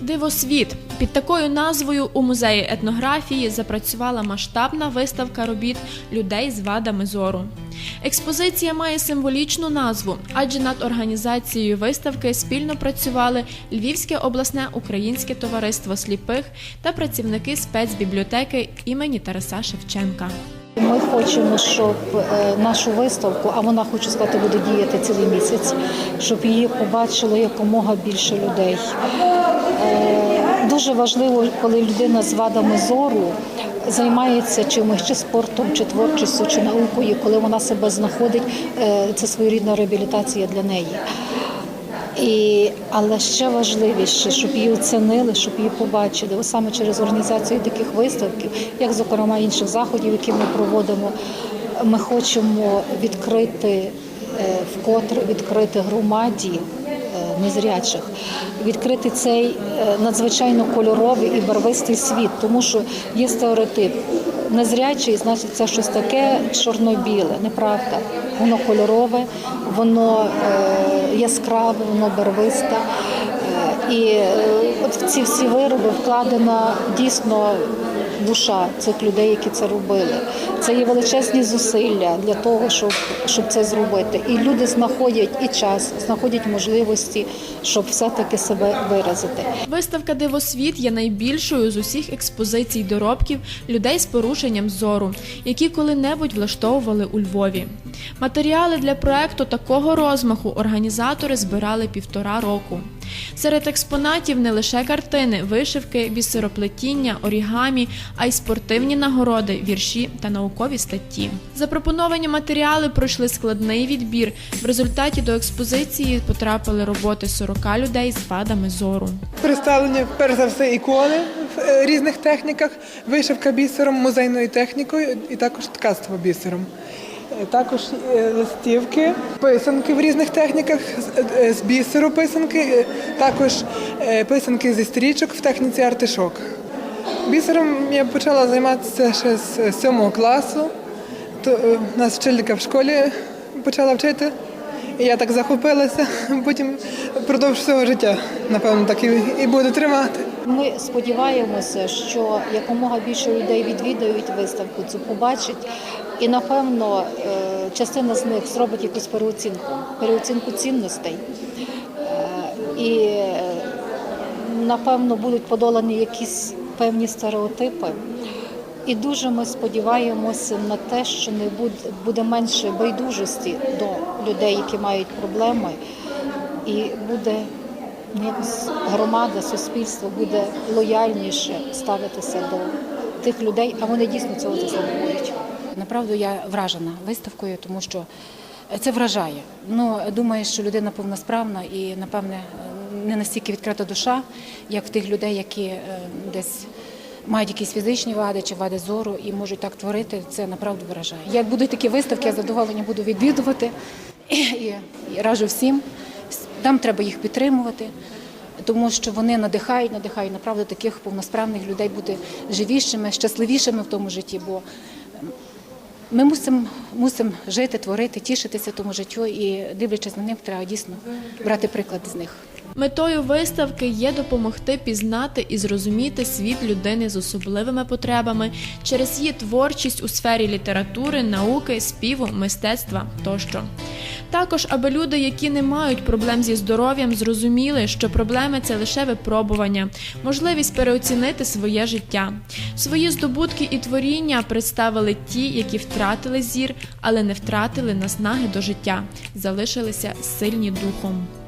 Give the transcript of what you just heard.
Дивосвіт під такою назвою у музеї етнографії запрацювала масштабна виставка робіт людей з вадами зору. Експозиція має символічну назву, адже над організацією виставки спільно працювали Львівське обласне українське товариство сліпих та працівники спецбібліотеки імені Тараса Шевченка. Ми хочемо, щоб е, нашу виставку, а вона хочу сказати, буде діяти цілий місяць, щоб її побачило якомога більше людей. Е, Дуже важливо, коли людина з вадами зору займається чимось, чи спортом, чи творчістю, чи наукою, коли вона себе знаходить, е, це своєрідна реабілітація для неї. І, але ще важливіше, щоб її оцінили, щоб її побачили. Ось саме через організацію таких виставків, як зокрема інших заходів, які ми проводимо, ми хочемо відкрити е, вкотре відкрити громаді незрячих, відкрити цей е, надзвичайно кольоровий і барвистий світ, тому що є стереотип. Незрячий, значить, це щось таке чорно-біле, неправда. Воно кольорове, воно е, яскраве, воно барвисте. Е, і от в ці всі вироби вкладена дійсно душа цих людей, які це робили. Це є величезні зусилля для того, щоб, щоб це зробити. І люди знаходять і час, знаходять можливості, щоб все-таки себе виразити. Виставка Дивосвіт є найбільшою з усіх експозицій доробків людей з порушенням зору, які коли-небудь влаштовували у Львові. Матеріали для проекту такого розмаху організатори збирали півтора року. Серед експонатів не лише картини, вишивки, бісероплетіння, орігамі, а й спортивні нагороди, вірші та наукові статті. Запропоновані матеріали пройшли складний відбір. В результаті до експозиції потрапили роботи 40 людей з вадами зору. Представлені перш за все ікони в е, різних техніках, вишивка бісером, музейною технікою і також ткацтво бісером. Е, Також е, листівки, писанки в різних техніках, з- е, бісеру писанки, також писанки зі стрічок в техніці артишок. Бісером я почала займатися ще з сьомого класу. То нас вчителька в школі почала вчити. І я так захопилася, потім впродовж всього життя, напевно, так і, і буду тримати. Ми сподіваємося, що якомога більше людей відвідають виставку, цю побачать, і напевно е, частина з них зробить якусь переоцінку, переоцінку цінностей. Е, І е, напевно будуть подолані якісь певні стереотипи. І дуже ми сподіваємося на те, що не буде, менше байдужості до людей, які мають проблеми, і буде громада, суспільство буде лояльніше ставитися до тих людей, а вони дійсно цього заслуговують. Направду я вражена виставкою, тому що це вражає. Ну, думаю, що людина повносправна і, напевне, не настільки відкрита душа, як в тих людей, які е, десь мають якісь фізичні вади чи вади зору і можуть так творити. Це направду вражає. Як будуть такі виставки, я з задоволенням буду відвідувати і, і раджу всім. Там треба їх підтримувати. Тому що вони надихають, надихають направду таких повносправних людей бути живішими, щасливішими в тому житті. Бо ми мусимо мусим жити, творити, тішитися тому життю і дивлячись на них, треба дійсно брати приклад з них. Метою виставки є допомогти пізнати і зрозуміти світ людини з особливими потребами через її творчість у сфері літератури, науки, співу, мистецтва тощо. Також, аби люди, які не мають проблем зі здоров'ям, зрозуміли, що проблеми це лише випробування, можливість переоцінити своє життя. Свої здобутки і творіння представили ті, які втратили зір, але не втратили наснаги до життя, залишилися сильні духом.